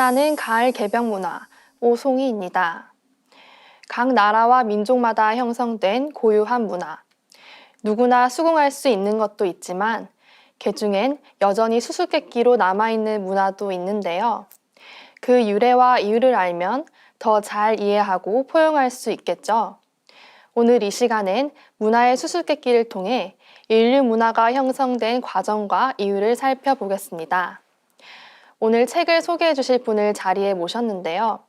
만나는 가을 개병 문화 오송이입니다. 각 나라와 민족마다 형성된 고유한 문화. 누구나 수긍할 수 있는 것도 있지만 개중엔 여전히 수수께끼로 남아있는 문화도 있는데요. 그 유래와 이유를 알면 더 잘 이해하고 포용할 수 있겠죠. 오늘 이 시간엔 문화의 수수께끼를 통해 인류 문화가 형성된 과정과 이유를 살펴보겠습니다. 오늘 책을 소개해 주실 분을 자리에 모셨는데요.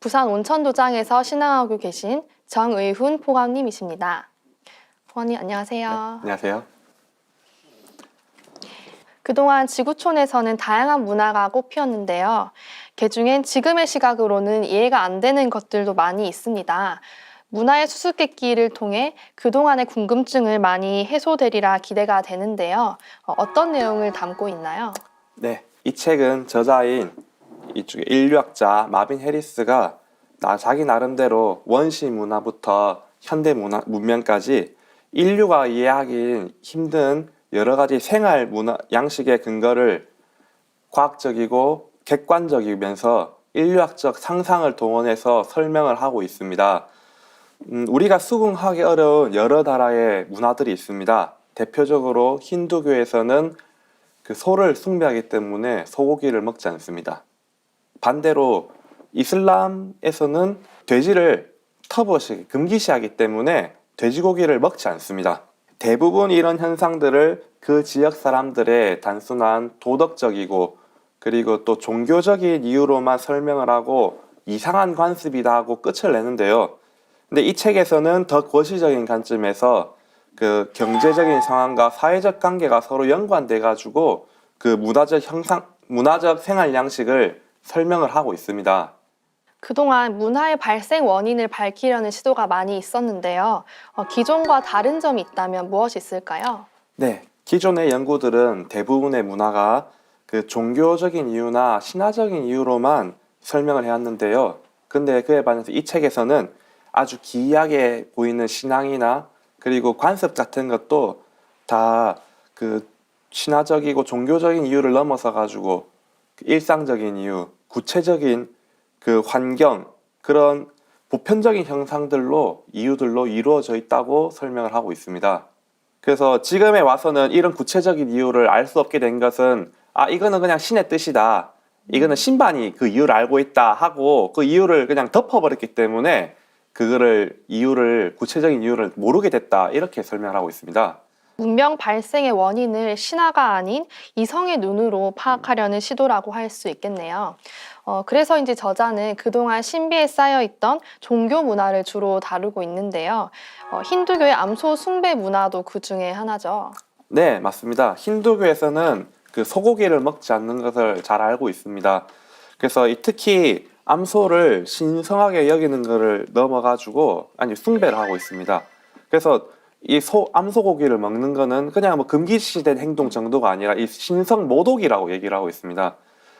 부산 온천도장에서 신앙하고 계신 정의훈 포감님이십니다. 포감님 안녕하세요. 안녕하세요. 그동안 지구촌에서는 다양한 문화가 꽃피었는데요. 개중엔 지금의 시각으로는 이해가 안 되는 것들도 많이 있습니다. 문화의 수수께끼를 통해 그동안의 궁금증을 많이 해소되리라 기대가 되는데요. 어, 어떤 내용을 담고 있나요? 네, 이 책은 저자인 이쪽에 인류학자 마빈 해리스가 나 자기 나름대로 원시 문화부터 현대 문화 문명까지 인류가 이해하기 힘든 여러 가지 생활 문화 양식의 근거를 과학적이고 객관적이면서 인류학적 상상을 동원해서 설명을 하고 있습니다. 음, 우리가 수긍하기 어려운 여러 나라의 문화들이 있습니다. 대표적으로 힌두교에서는 그 소를 숭배하기 때문에 소고기를 먹지 않습니다. 반대로 이슬람에서는 돼지를 터버시 금기시하기 때문에 돼지고기를 먹지 않습니다. 대부분 이런 현상들을 그 지역 사람들의 단순한 도덕적이고 그리고 또 종교적인 이유로만 설명을 하고 이상한 관습이다 하고 끝을 내는데요. 근데 이 책에서는 더 거시적인 관점에서 그 경제적인 상황과 사회적 관계가 서로 연관돼 가지고 그 문화적 형상 문화적 생활 양식을 설명을 하고 있습니다. 그동안 문화의 발생 원인을 밝히려는 시도가 많이 있었는데요. 어, 기존과 다른 점이 있다면 무엇이 있을까요? 네, 기존의 연구들은 대부분의 문화가 그 종교적인 이유나 신화적인 이유로만 설명을 해왔는데요. 근데 그에 반해서 이 책에서는 아주 기이하게 보이는 신앙이나 그리고 관습 같은 것도 다 그 신화적이고 종교적인 이유를 넘어서 가지고 그 일상적인 이유, 구체적인 그 환경 그런 보편적인 형상들로 이유들로 이루어져 있다고 설명을 하고 있습니다. 그래서 지금에 와서는 이런 구체적인 이유를 알 수 없게 된 것은 아 이거는 그냥 신의 뜻이다. 이거는 신반이 그 이유를 알고 있다 하고 그 이유를 그냥 덮어버렸기 때문에 그거를 이유를 구체적인 이유를 모르게 됐다 이렇게 설명을 하고 있습니다. 문명 발생의 원인을 신화가 아닌 이성의 눈으로 파악하려는 시도라고 할 수 있겠네요. 어, 그래서 이제 저자는 그동안 신비에 쌓여 있던 종교 문화를 주로 다루고 있는데요. 어, 힌두교의 암소 숭배 문화도 그 중에 하나죠. 네, 맞습니다. 힌두교에서는 그 소고기를 먹지 않는 것을 잘 알고 있습니다. 그래서 이 특히 암소를 신성하게 여기는 것을 넘어가지고 아니 숭배를 하고 있습니다. 그래서 이 소 암소 고기를 먹는 거는 그냥 뭐 금기시된 행동 정도가 아니라 이 신성 모독이라고 얘기를 하고 있습니다.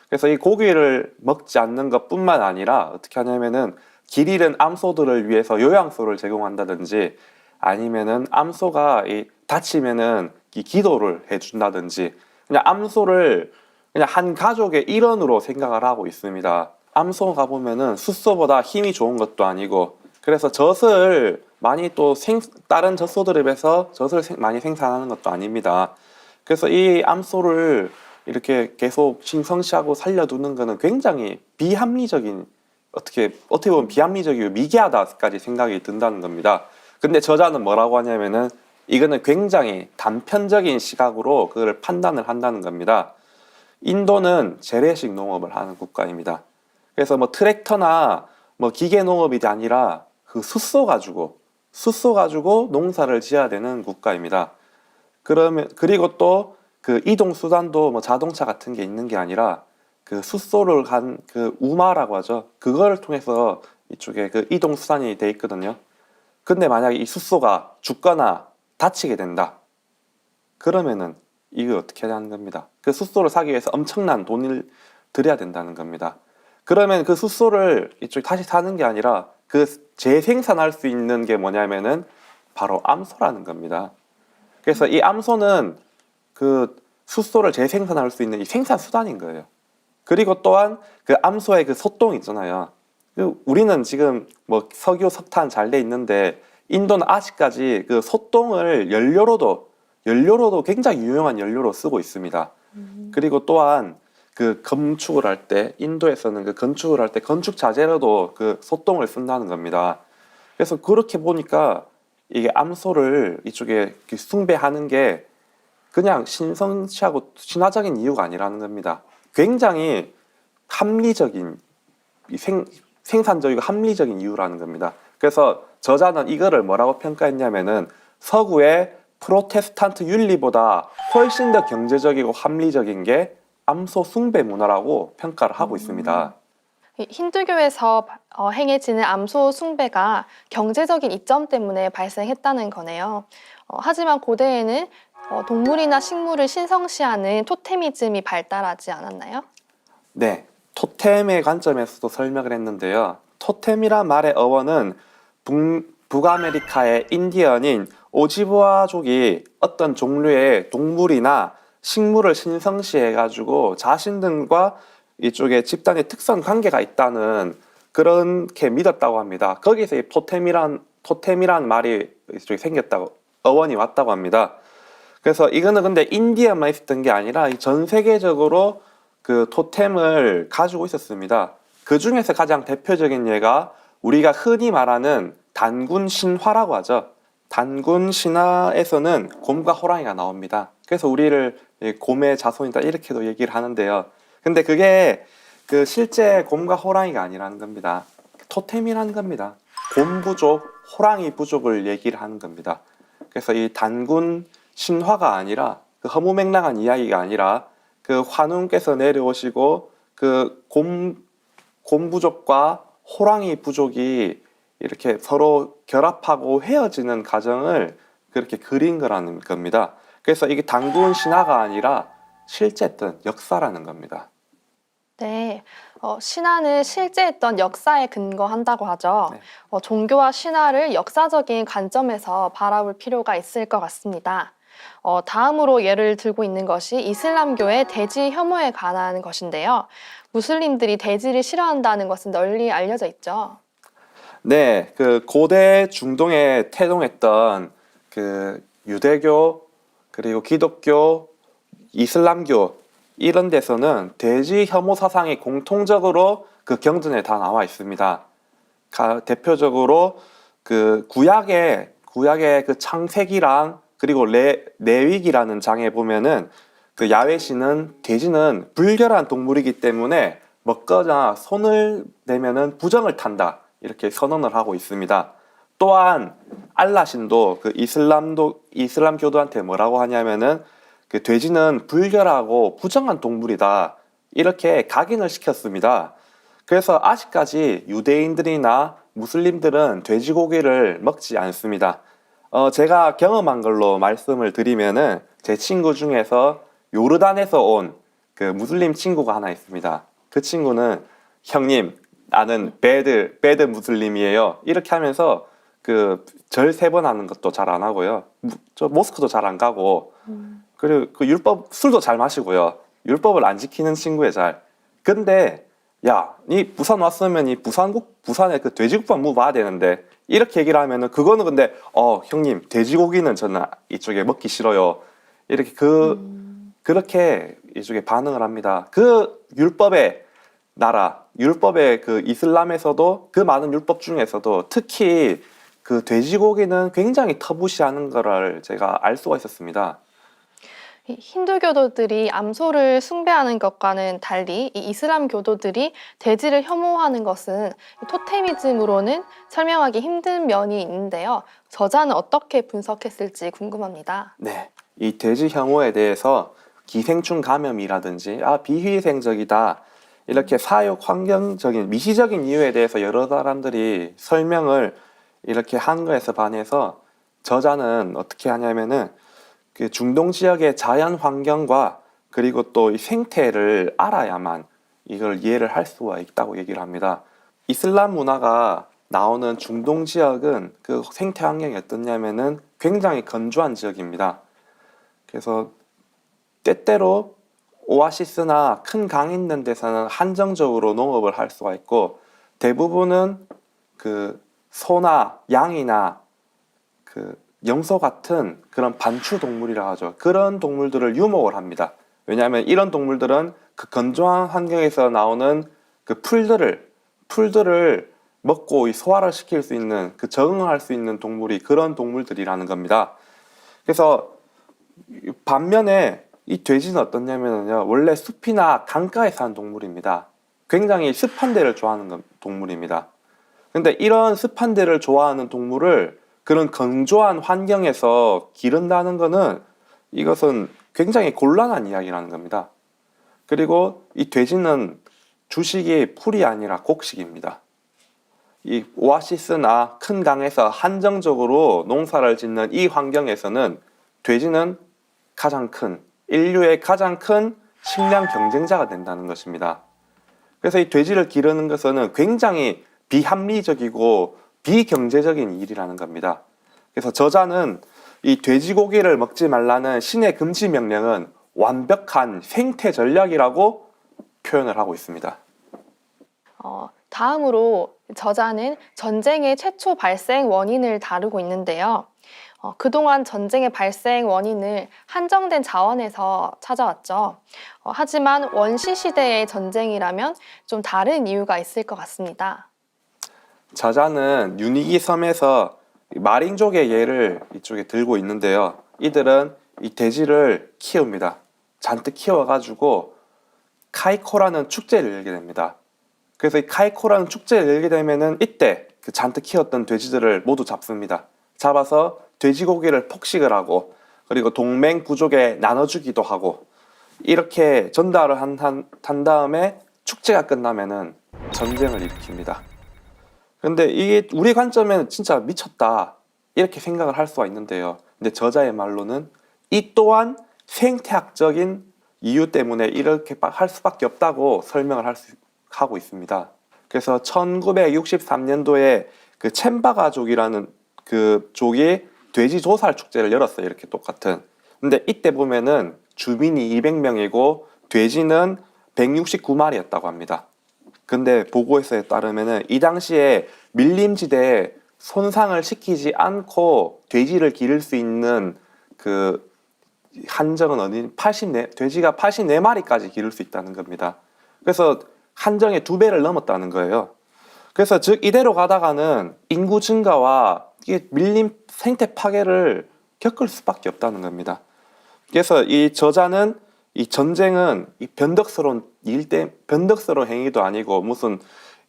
그래서 이 고기를 먹지 않는 것뿐만 아니라 어떻게 하냐면은 길 잃은 암소들을 위해서 요양소를 제공한다든지 아니면은 암소가 이 다치면은 이 기도를 해준다든지 그냥 암소를 그냥 한 가족의 일원으로 생각을 하고 있습니다. 암소 가보면은 숫소보다 힘이 좋은 것도 아니고 그래서 젖을 많이 또 생, 다른 젖소들에 비해서 젖을 생- 많이 생산하는 것도 아닙니다. 그래서 이 암소를 이렇게 계속 신성시하고 살려두는 것은 굉장히 비합리적인 어떻게 어떻게 보면 비합리적이고 미개하다까지 생각이 든다는 겁니다. 근데 저자는 뭐라고 하냐면은 이거는 굉장히 단편적인 시각으로 그걸 판단을 한다는 겁니다. 인도는 재래식 농업을 하는 국가입니다. 그래서 뭐 트랙터나 뭐 기계 농업이 아니라 그 숫소 가지고 숫소 가지고 농사를 지어야 되는 국가입니다. 그러면 그리고 또 그 이동 수단도 뭐 자동차 같은 게 있는 게 아니라 그 숫소를 간 그 우마라고 하죠. 그거를 통해서 이쪽에 그 이동 수단이 돼 있거든요. 근데 만약에 이 숫소가 죽거나 다치게 된다. 그러면은 이거 어떻게 하는 겁니다. 그 숫소를 사기 위해서 엄청난 돈을 들여야 된다는 겁니다. 그러면 그 숫소를 이쪽 다시 사는 게 아니라 그 재생산할 수 있는 게 뭐냐면은 바로 암소라는 겁니다. 그래서 이 암소는 그 숫소를 재생산할 수 있는 이 생산 수단인 거예요. 그리고 또한 그 암소의 그 소똥 있잖아요. 그 우리는 지금 뭐 석유, 석탄 잘 돼 있는데 인도는 아직까지 그 소똥을 연료로도 연료로도 굉장히 유용한 연료로 쓰고 있습니다. 그리고 또한 그 건축을 할 때 인도에서는 그 건축을 할 때 건축 자재로도 그 소똥을 쓴다는 겁니다. 그래서 그렇게 보니까 이게 암소를 이쪽에 숭배하는 게 그냥 신성시하고 신화적인 이유가 아니라는 겁니다. 굉장히 합리적인 이 생, 생산적이고 합리적인 이유라는 겁니다. 그래서 저자는 이거를 뭐라고 평가했냐면은 서구의 프로테스탄트 윤리보다 훨씬 더 경제적이고 합리적인 게 암소 숭배 문화라고 평가를 하고 있습니다. 이 힌두교에서 어, 행해지는 암소 숭배가 경제적인 이점 때문에 발생했다는 거네요. 어, 하지만 고대에는 어, 동물이나 식물을 신성시하는 토테미즘이 발달하지 않았나요? 네, 토템의 관점에서도 설명을 했는데요. 토템이란 말의 어원은 북, 북아메리카의 인디언인 오지보아족이 어떤 종류의 동물이나 식물을 신성시해가지고 자신들과 이쪽에 집단의 특성 관계가 있다는 그렇게 믿었다고 합니다. 거기서 이 토템이란 토템이란 말이 이쪽에 생겼다고 어원이 왔다고 합니다. 그래서 이거는 근데 인디언만 있었던 게 아니라 이전 세계적으로 그 토템을 가지고 있었습니다. 그 중에서 가장 대표적인 예가 우리가 흔히 말하는 단군 신화라고 하죠. 단군 신화에서는 곰과 호랑이가 나옵니다. 그래서 우리를 이 곰의 자손이다 이렇게도 얘기를 하는데요. 근데 그게 그 실제 곰과 호랑이가 아니라는 겁니다. 토템이라는 겁니다. 곰 부족, 호랑이 부족을 얘기를 하는 겁니다. 그래서 이 단군 신화가 아니라 그 허무맹랑한 이야기가 아니라 그 환웅께서 내려오시고 그 곰 곰 부족과 호랑이 부족이 이렇게 서로 결합하고 헤어지는 과정을 그렇게 그린 거라는 겁니다. 그래서 이게 단군 신화가 아니라 실제 했던 역사라는 겁니다. 네, 어, 신화는 실제 했던 역사에 근거한다고 하죠. 네. 어, 종교와 신화를 역사적인 관점에서 바라볼 필요가 있을 것 같습니다. 어, 다음으로 예를 들고 있는 것이 이슬람교의 돼지 혐오에 관한 것인데요. 무슬림들이 돼지를 싫어한다는 것은 널리 알려져 있죠. 네, 그 고대 중동에 태동했던 그 유대교 그리고 기독교, 이슬람교 이런 데서는 돼지 혐오 사상이 공통적으로 그 경전에 다 나와 있습니다. 가- 대표적으로 그 구약의 구약의 그 창세기랑 그리고 레, 레위기라는 장에 보면은 그 신은 돼지는 불결한 동물이기 때문에 먹거나 손을 내면은 부정을 탄다 이렇게 선언을 하고 있습니다. 또한 알라 신도 그 이슬람도 이슬람 교도한테 뭐라고 하냐면은 그 돼지는 불결하고 부정한 동물이다 이렇게 각인을 시켰습니다. 그래서 아직까지 유대인들이나 무슬림들은 돼지고기를 먹지 않습니다. 어, 제가 경험한 걸로 말씀을 드리면은 제 친구 중에서 요르단에서 온 그 무슬림 친구가 하나 있습니다. 그 친구는 형님 나는 배드 배드 무슬림이에요. 이렇게 하면서 그 절 세 번 하는 것도 잘 안 하고요. 무- 저 모스크도 잘 안 가고 그리고 그 율법 술도 잘 마시고요. 율법을 안 지키는 친구에 잘. 근데 야, 니 부산 왔으면 이 부산국 부산에 그 돼지국밥 먹어봐야 되는데 이렇게 얘기를 하면은 그거는 근데 어 형님 돼지고기는 저는 이쪽에 먹기 싫어요. 이렇게 그 그렇게 이쪽에 반응을 합니다. 그 율법의 나라, 율법의 그 이슬람에서도 그 많은 율법 중에서도 특히 그 돼지고기는 굉장히 터부시하는 거를 제가 알 수가 있었습니다. 이 힌두교도들이 암소를 숭배하는 것과는 달리 이 이슬람 교도들이 돼지를 혐오하는 것은 토테미즘으로는 설명하기 힘든 면이 있는데요. 저자는 어떻게 분석했을지 궁금합니다. 네, 이 돼지 혐오에 대해서 기생충 감염이라든지 아 비위생적이다 이렇게 사육 환경적인 미시적인 이유에 대해서 여러 사람들이 설명을 이렇게 한 거에서 반해서 저자는 어떻게 하냐면은 그 중동 지역의 자연 환경과 그리고 또 이 생태를 알아야만 이걸 이해를 할 수가 있다고 얘기를 합니다. 이슬람 문화가 나오는 중동 지역은 그 생태 환경이 어떻냐면은 굉장히 건조한 지역입니다. 그래서 때때로 오아시스나 큰 강 있는 데서는 한정적으로 농업을 할 수가 있고 대부분은 그 소나 양이나 그 염소 같은 그런 반추 동물이라 하죠. 그런 동물들을 유목을 합니다. 왜냐하면 이런 동물들은 그 건조한 환경에서 나오는 그 풀들을 풀들을 먹고 이 소화를 시킬 수 있는 그 적응할 수 있는 동물이 그런 동물들이라는 겁니다. 그래서 반면에 이 돼지는 어떻냐면요 원래 숲이나 강가에 사는 동물입니다. 굉장히 습한 데를 좋아하는 건- 동물입니다. 근데 이런 습한 데를 좋아하는 동물을 그런 건조한 환경에서 기른다는 것은 이것은 굉장히 곤란한 이야기라는 겁니다. 그리고 이 돼지는 주식이 풀이 아니라 곡식입니다. 이 오아시스나 큰 강에서 한정적으로 농사를 짓는 이 환경에서는 돼지는 가장 큰 인류의 가장 큰 식량 경쟁자가 된다는 것입니다. 그래서 이 돼지를 기르는 것은 굉장히 비합리적이고 비경제적인 일이라는 겁니다. 그래서 저자는 이 돼지고기를 먹지 말라는 신의 금지 명령은 완벽한 생태 전략이라고 표현을 하고 있습니다. 어, 다음으로 저자는 전쟁의 최초 발생 원인을 다루고 있는데요. 어, 그동안 전쟁의 발생 원인을 한정된 자원에서 찾아왔죠. 어, 하지만 원시 시대의 전쟁이라면 좀 다른 이유가 있을 것 같습니다. 저자는 유니기 섬에서 마린족의 예를 이쪽에 들고 있는데요. 이들은 이 돼지를 키웁니다. 잔뜩 키워가지고 카이코라는 축제를 열게 됩니다. 그래서 이 카이코라는 축제를 열게 되면은 이때 그 잔뜩 키웠던 돼지들을 모두 잡습니다. 잡아서 돼지고기를 폭식을 하고 그리고 동맹 부족에 나눠주기도 하고 이렇게 전달을 한, 한, 한 다음에 축제가 끝나면은 전쟁을 일으킵니다. 근데 이게 우리 관점에는 진짜 미쳤다 이렇게 생각을 할 수가 있는데요. 근데 저자의 말로는 이 또한 생태학적인 이유 때문에 이렇게 할 수밖에 없다고 설명을 할 수, 하고 있습니다. 그래서 1963년도에 그 챈바가족이라는 그 족이 돼지 조살 축제를 열었어요. 이렇게 똑같은. 근데 이때 보면은 주민이 200명이고 돼지는 169마리였다고 합니다. 근데 보고서에 따르면은 이 당시에 밀림 지대에 손상을 시키지 않고 돼지를 기를 수 있는 그 한정은 어디 84 돼지가 84마리까지 기를 수 있다는 겁니다. 그래서 한정의 두 배를 넘었다는 거예요. 그래서 즉 이대로 가다가는 인구 증가와 이게 밀림 생태 파괴를 겪을 수밖에 없다는 겁니다. 그래서 이 저자는 이 전쟁은 이 변덕스러운 일 때 변덕스러운 행위도 아니고 무슨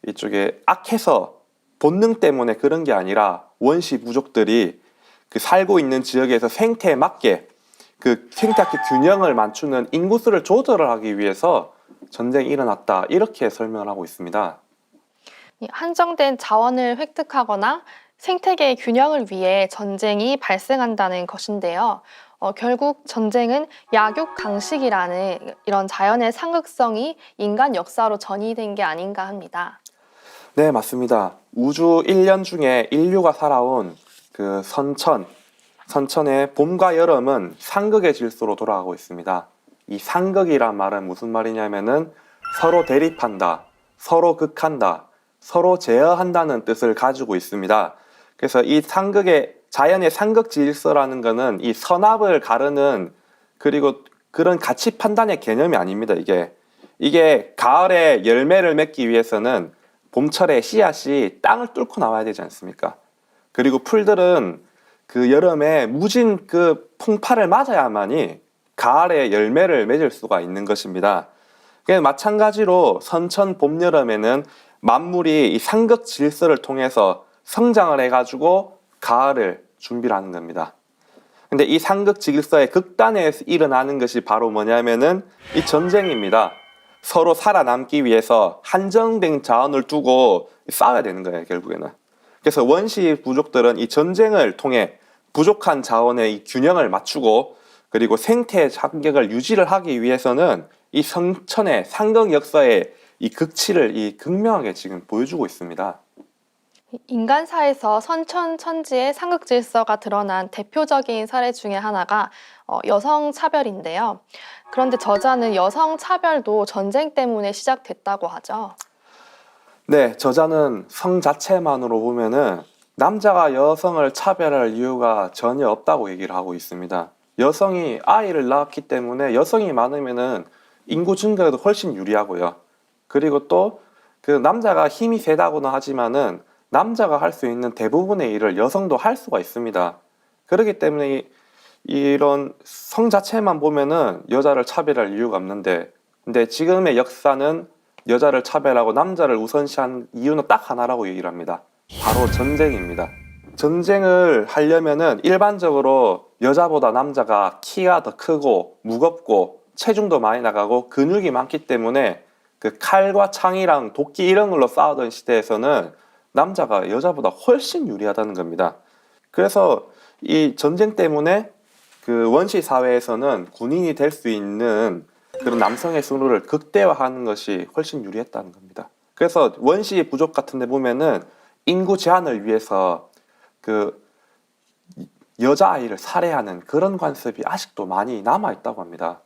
이쪽에 악해서 본능 때문에 그런 게 아니라 원시 부족들이 그 살고 있는 지역에서 생태에 맞게 그 생태학적 균형을 맞추는 인구수를 조절을 하기 위해서 전쟁이 일어났다 이렇게 설명을 하고 있습니다. 이 한정된 자원을 획득하거나 생태계의 균형을 위해 전쟁이 발생한다는 것인데요. 어, 결국 전쟁은 약육 강식이라는 이런 자연의 상극성이 인간 역사로 전이된 게 아닌가 합니다. 네, 맞습니다. 우주 1년 중에 인류가 살아온 그 선천, 선천의 봄과 여름은 상극의 질서로 돌아가고 있습니다. 이 상극이란 말은 무슨 말이냐면은 서로 대립한다, 서로 극한다, 서로 제어한다는 뜻을 가지고 있습니다. 그래서 이 상극의 자연의 상극 질서라는 것은 이 선압을 가르는 그리고 그런 가치 판단의 개념이 아닙니다. 이게 이게 가을에 열매를 맺기 위해서는 봄철에 씨앗이 땅을 뚫고 나와야 되지 않습니까? 그리고 풀들은 그 여름에 무진 그 풍파를 맞아야만이 가을에 열매를 맺을 수가 있는 것입니다. 마찬가지로 선천 봄 여름에는 만물이 이 상극 질서를 통해서 성장을 해가지고 가을을 준비를 하는 겁니다. 근데 이 상극 질서의 극단에 일어나는 것이 바로 뭐냐면은 이 전쟁입니다. 서로 살아남기 위해서 한정된 자원을 두고 싸워야 되는 거예요, 결국에는. 그래서 원시 부족들은 이 전쟁을 통해 부족한 자원의 이 균형을 맞추고 그리고 생태 환경을 유지를 하기 위해서는 이 성천의 상극 역사의 이 극치를 이 극명하게 지금 보여주고 있습니다. 인간사에서 선천 천지의 상극 질서가 드러난 대표적인 사례 중에 하나가 어, 여성 차별인데요. 그런데 저자는 여성 차별도 전쟁 때문에 시작됐다고 하죠. 네, 저자는 성 자체만으로 보면은 남자가 여성을 차별할 이유가 전혀 없다고 얘기를 하고 있습니다. 여성이 아이를 낳았기 때문에 여성이 많으면은 인구 증가에도 훨씬 유리하고요. 그리고 또 그 남자가 힘이 세다고는 하지만은 남자가 할 수 있는 대부분의 일을 여성도 할 수가 있습니다. 그렇기 때문에 이- 이런 성 자체만 보면은 여자를 차별할 이유가 없는데 근데 지금의 역사는 여자를 차별하고 남자를 우선시한 이유는 딱 하나라고 얘기를 합니다. 바로 전쟁입니다. 전쟁을 하려면은 일반적으로 여자보다 남자가 키가 더 크고 무겁고 체중도 많이 나가고 근육이 많기 때문에 그 칼과 창이랑 도끼 이런 걸로 싸우던 시대에서는 남자가 여자보다 훨씬 유리하다는 겁니다. 그래서 이 전쟁 때문에 그 원시 사회에서는 군인이 될 수 있는 그런 남성의 수를 극대화하는 것이 훨씬 유리했다는 겁니다. 그래서 원시 부족 같은 데 보면은 인구 제한을 위해서 그 여자아이를 살해하는 그런 관습이 아직도 많이 남아 있다고 합니다.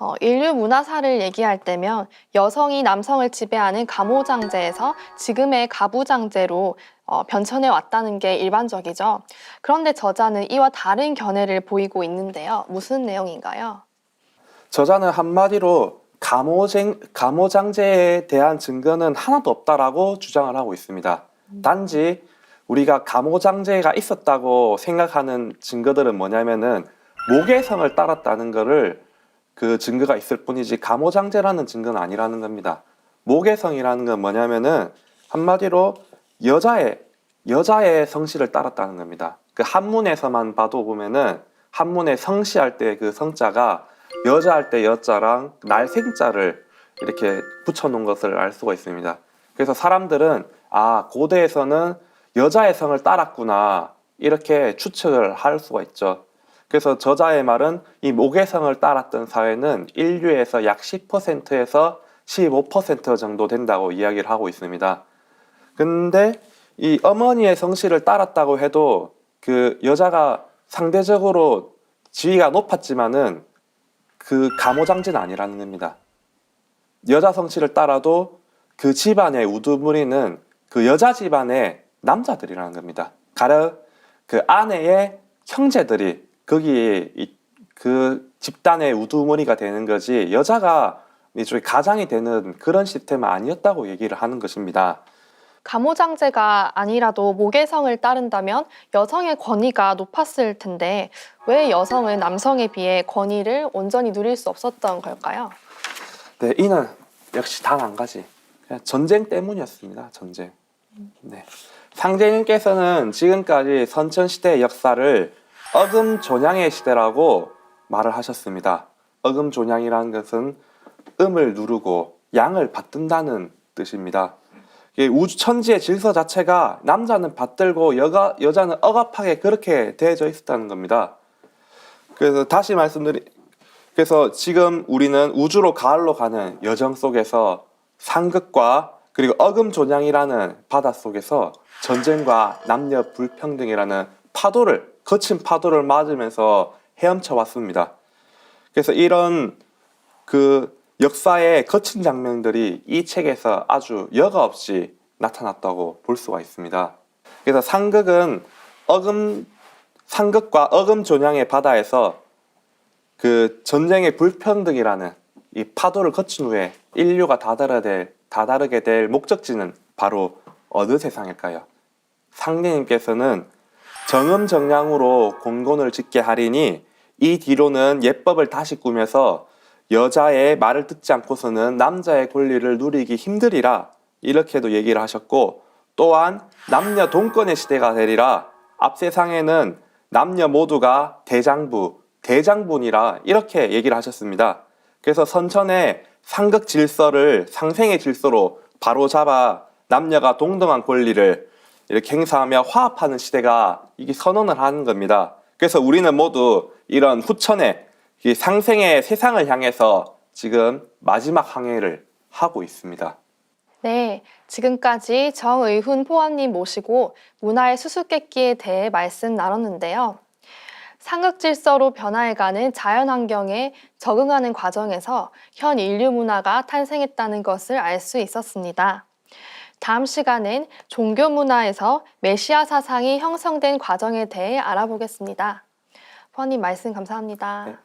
어, 인류 문화사를 얘기할 때면 여성이 남성을 지배하는 가모장제에서 지금의 가부장제로 어, 변천해 왔다는 게 일반적이죠. 그런데 저자는 이와 다른 견해를 보이고 있는데요. 무슨 내용인가요? 저자는 한마디로 감호쟁, 감호장제에 대한 증거는 하나도 없다라고 주장을 하고 있습니다. 단지 우리가 감호장제가 있었다고 생각하는 증거들은 뭐냐면은 모계성을 따랐다는 것을 그 증거가 있을 뿐이지 감호장제라는 증거는 아니라는 겁니다. 모계성이라는 건 뭐냐면은 한마디로 여자의 여자의 성씨를 따랐다는 겁니다. 그 한문에서만 봐도 보면은 한문에 성씨할 때 그 성자가 여자 할 때 여자랑 날생자를 이렇게 붙여놓은 것을 알 수가 있습니다. 그래서 사람들은 아 고대에서는 여자의 성을 따랐구나 이렇게 추측을 할 수가 있죠. 그래서 저자의 말은 이 모계성을 따랐던 사회는 인류에서 약 10%에서 15% 정도 된다고 이야기를 하고 있습니다. 근데 이 어머니의 성씨를 따랐다고 해도 그 여자가 상대적으로 지위가 높았지만은 그 감호장제는 아니라는 겁니다. 여자 성씨를 따라도 그 집안의 우두머리는 그 여자 집안의 남자들이라는 겁니다. 가령 그 아내의 형제들이 거기에 이- 그 집단의 우두머리가 되는 거지 여자가 이쪽에 가장이 되는 그런 시스템은 아니었다고 얘기를 하는 것입니다. 가모장제가 아니라도 모계성을 따른다면 여성의 권위가 높았을 텐데 왜 여성은 남성에 비해 권위를 온전히 누릴 수 없었던 걸까요? 네, 이는 역시 단 한 가지. 전쟁 때문이었습니다. 전쟁. 네. 상제님께서는 지금까지 선천시대의 역사를 어금존양의 시대라고 말을 하셨습니다. 어금존양이라는 것은 음을 누르고 양을 받든다는 뜻입니다. 우주 천지의 질서 자체가 남자는 받들고 여가, 여자는 억압하게 그렇게 되어져 있었다는 겁니다. 그래서 다시 말씀드리, 그래서 지금 우리는 우주로 가을로 가는 여정 속에서 상극과 그리고 어금존양이라는 바다 속에서 전쟁과 남녀 불평등이라는 파도를 거친 파도를 맞으면서 헤엄쳐 왔습니다. 그래서 이런 그 역사의 거친 장면들이 이 책에서 아주 여과 없이 나타났다고 볼 수가 있습니다. 그래서 상극은 어금 상극과 어금존양의 바다에서 그 전쟁의 불평등이라는 이 파도를 거친 후에 인류가 다다르게 될, 다다르게 될 목적지는 바로 어느 세상일까요? 상대님께서는 정음 정량으로 공곤을 짓게 하리니 이 뒤로는 예법을 다시 꾸며서 여자의 말을 듣지 않고서는 남자의 권리를 누리기 힘들이라 이렇게도 얘기를 하셨고 또한 남녀 동권의 시대가 되리라 앞 세상에는 남녀 모두가 대장부, 대장분이라 이렇게 얘기를 하셨습니다. 그래서 선천의 상극 질서를 상생의 질서로 바로 잡아 남녀가 동등한 권리를 이렇게 행사하며 화합하는 시대가 이게 선언을 하는 겁니다. 그래서 우리는 모두 이런 후천의 이 상생의 세상을 향해서 지금 마지막 항해를 하고 있습니다. 네, 지금까지 정의훈 포원님 모시고 문화의 수수께끼에 대해 말씀 나눴는데요. 상극 질서로 변화해가는 자연 환경에 적응하는 과정에서 현 인류 문화가 탄생했다는 것을 알 수 있었습니다. 다음 시간은 종교 문화에서 메시아 사상이 형성된 과정에 대해 알아보겠습니다. 후원님 말씀 감사합니다. 네,